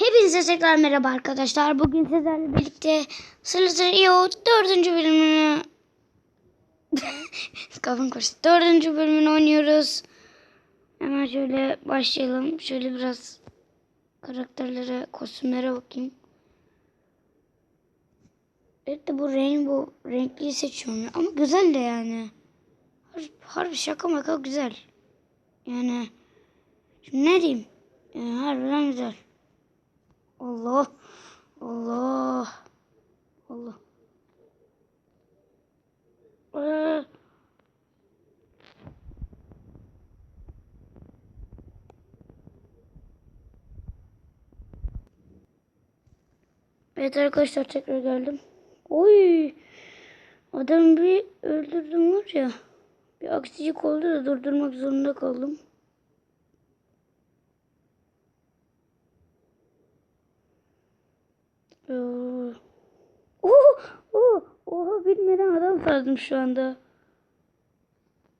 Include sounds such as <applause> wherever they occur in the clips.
Hepinize tekrar merhaba arkadaşlar. Bugün sizlerle birlikte Slytherin 4. bölümünü <laughs> kafam karıştı. 4. bölümünü oynuyoruz. Hemen şöyle başlayalım. Şöyle biraz karakterlere, kostümlere bakayım. Evet de bu rainbow renkliyi seçiyorum. Ama güzel de yani. Harbi, harbi şaka maka güzel. Yani şimdi ne diyeyim? Yani harbiden güzel. Allah. Allah. Allah. Evet arkadaşlar tekrar geldim. Oy. Adam bir öldürdüm var ya. Bir aksilik oldu da durdurmak zorunda kaldım. Oh, oh, oha bilmeden adam sardım şu anda.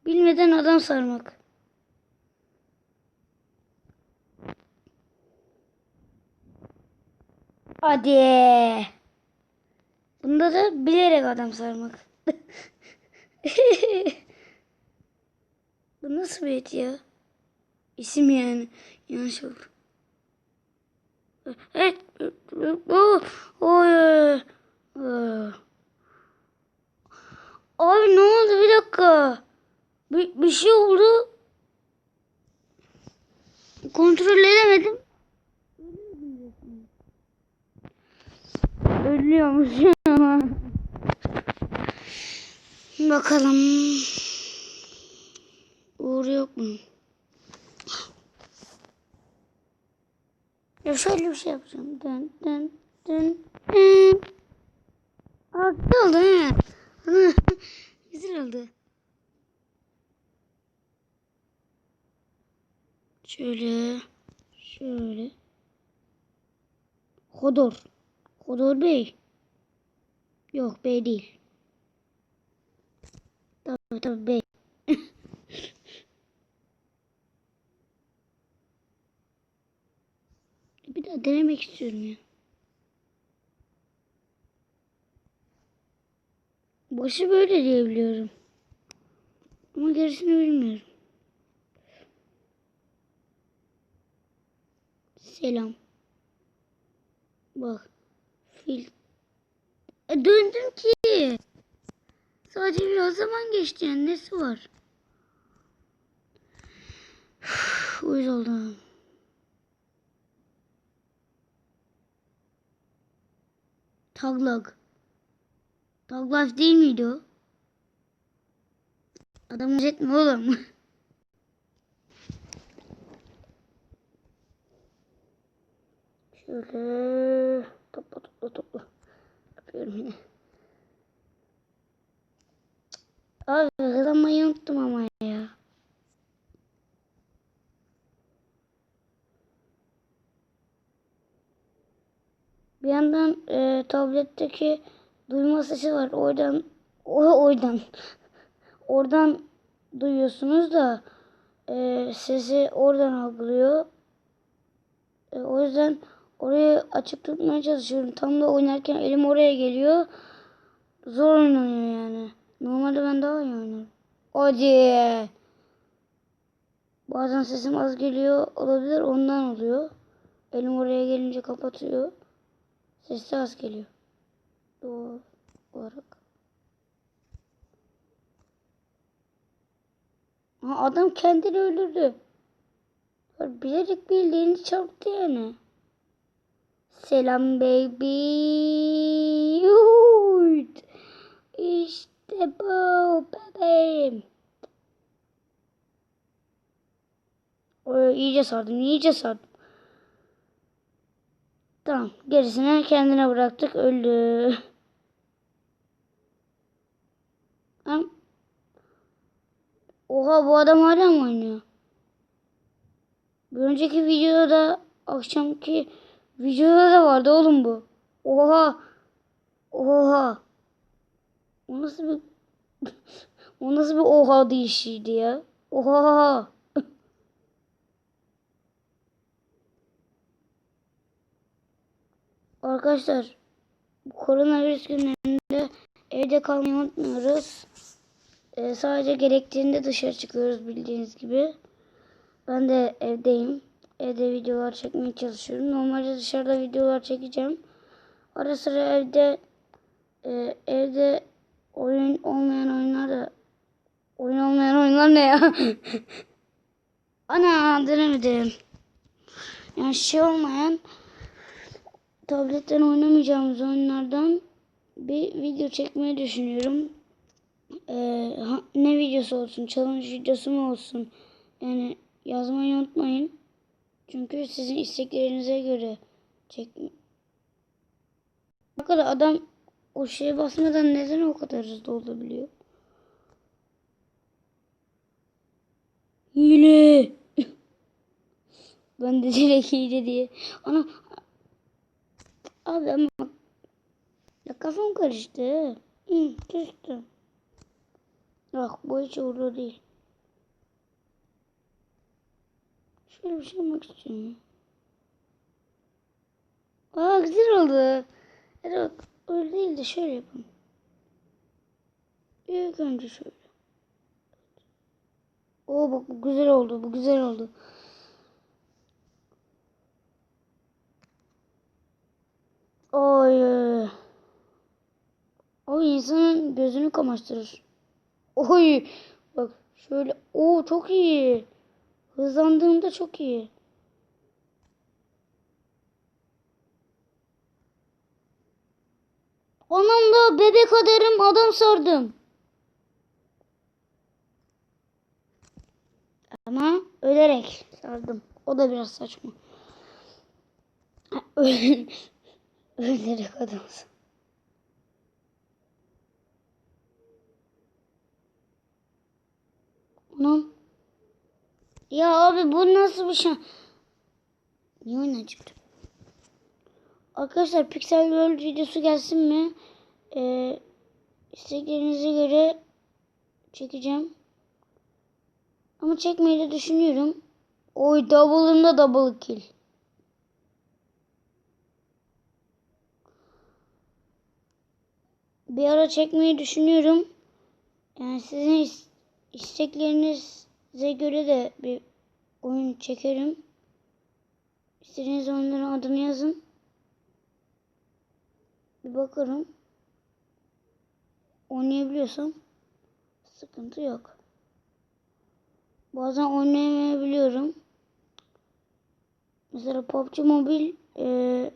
Bilmeden adam sarmak. Hadi. Bunda da bilerek adam sarmak. <laughs> Bu nasıl bir et ya? İsim yani. Yanlış oldu. Evet. Oh. Abi ne oldu bir dakika. Bir, bir şey oldu. Kontrol edemedim. Ölüyormuş. Bakalım. Uğur yok mu? Ya şöyle bir şey yapacağım. Dön dön dön. dön. Aa, güzel oldu he. <laughs> Güzel oldu. Şöyle. Şöyle. Hodor. Hodor Bey. Yok bey değil. Tabii tabii bey. Bir daha denemek istiyorum ya. Başı böyle diye biliyorum. Ama gerisini bilmiyorum. Selam. Bak. Fil. E, döndüm ki. Sadece biraz zaman geçti yani nesi var? <sighs> Uyuz oldum. Taglak. Taglak değil miydi o? Adam etme oğlum. <laughs> Şöyle topla topla topla. Yapıyorum yine. Abi hızlanmayı unuttum ama ya. Bir yandan e, tabletteki duyma sesi var. Oradan o oradan <laughs> oradan duyuyorsunuz da e, sesi oradan algılıyor. E, o yüzden orayı açık tutmaya çalışıyorum. Tam da oynarken elim oraya geliyor. Zor oynanıyor yani. Normalde ben daha iyi oynarım. Hadi. Bazen sesim az geliyor olabilir ondan oluyor. Elim oraya gelince kapatıyor. Ses de az geliyor. Doğal olarak. Ha, adam kendini öldürdü. Bilerek bildiğini çarptı yani. Selam baby. Yuhut. İşte bu bebeğim. Oy, iyice sardım, iyice sardım. Tamam, gerisini kendine bıraktık, öldü. Tamam. Oha bu adam hala mı oynuyor? Bir önceki videoda akşamki videoda da vardı oğlum bu. Oha. Oha. O nasıl bir <laughs> o nasıl bir oha değişiydi ya? Oha. Arkadaşlar bu koronavirüs günlerinde evde kalmayı unutmuyoruz. Ee, sadece gerektiğinde dışarı çıkıyoruz bildiğiniz gibi. Ben de evdeyim. Evde videolar çekmeye çalışıyorum. Normalde dışarıda videolar çekeceğim. Ara sıra evde e, evde oyun olmayan oyunlar da oyun olmayan oyunlar ne ya? <laughs> Ana denemedim. Yani şey olmayan tabletten oynamayacağımız oyunlardan bir video çekmeyi düşünüyorum. Ee, ne videosu olsun, challenge videosu mu olsun? Yani yazmayı unutmayın. Çünkü sizin isteklerinize göre çek. Bakın adam o şeye basmadan neden o kadar hızlı olabiliyor? Hile. <laughs> ben de direkt hile diye. Ana. Abi ama ya kafam karıştı. Hı, küstüm. Yok bu hiç uğurlu değil. Şöyle bir şey yapmak istiyorum. Aa güzel oldu. Evet öyle değil de şöyle yapalım. İlk önce şöyle. Oo bak bu güzel oldu. Bu güzel oldu. Oy. O insanın gözünü kamaştırır. Oy. Bak şöyle. Oo çok iyi. Hızlandığımda çok iyi. Anam da bebek adarım adam sardım. Ama ölerek sardım. O da biraz saçma. <laughs> Ha, öl- Ölerek adam sardım. Anam. Ya abi bu nasıl bir şey? Niye oyuna? Arkadaşlar Pixel World videosu gelsin mi? Ee, isteklerinize göre çekeceğim. Ama çekmeyi de düşünüyorum. Oy double'ında double kill. Bir ara çekmeyi düşünüyorum. Yani sizin is- isteklerinize göre de bir oyun çekerim. İstediğiniz oyunların adını yazın. Bir bakarım. Oynayabiliyorsam sıkıntı yok. Bazen oynayamayabiliyorum. Mesela PUBG Mobile eee,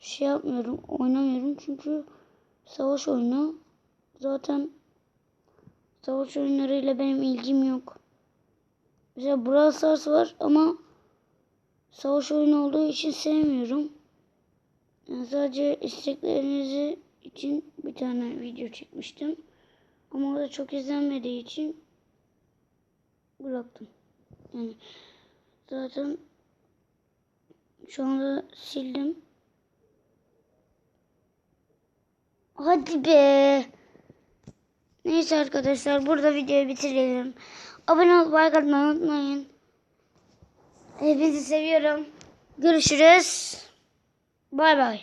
şey yapmıyorum, oynamıyorum çünkü savaş oyunu. Zaten savaş oyunlarıyla benim ilgim yok. Mesela Brawl Stars var ama savaş oyunu olduğu için sevmiyorum. Yani sadece isteklerinizi için bir tane video çekmiştim. Ama o da çok izlenmediği için bıraktım. Yani zaten şu anda sildim. Hadi be. Neyse arkadaşlar burada videoyu bitirelim. Abone olup like atmayı unutmayın. Hepinizi seviyorum. Görüşürüz. Bay bay.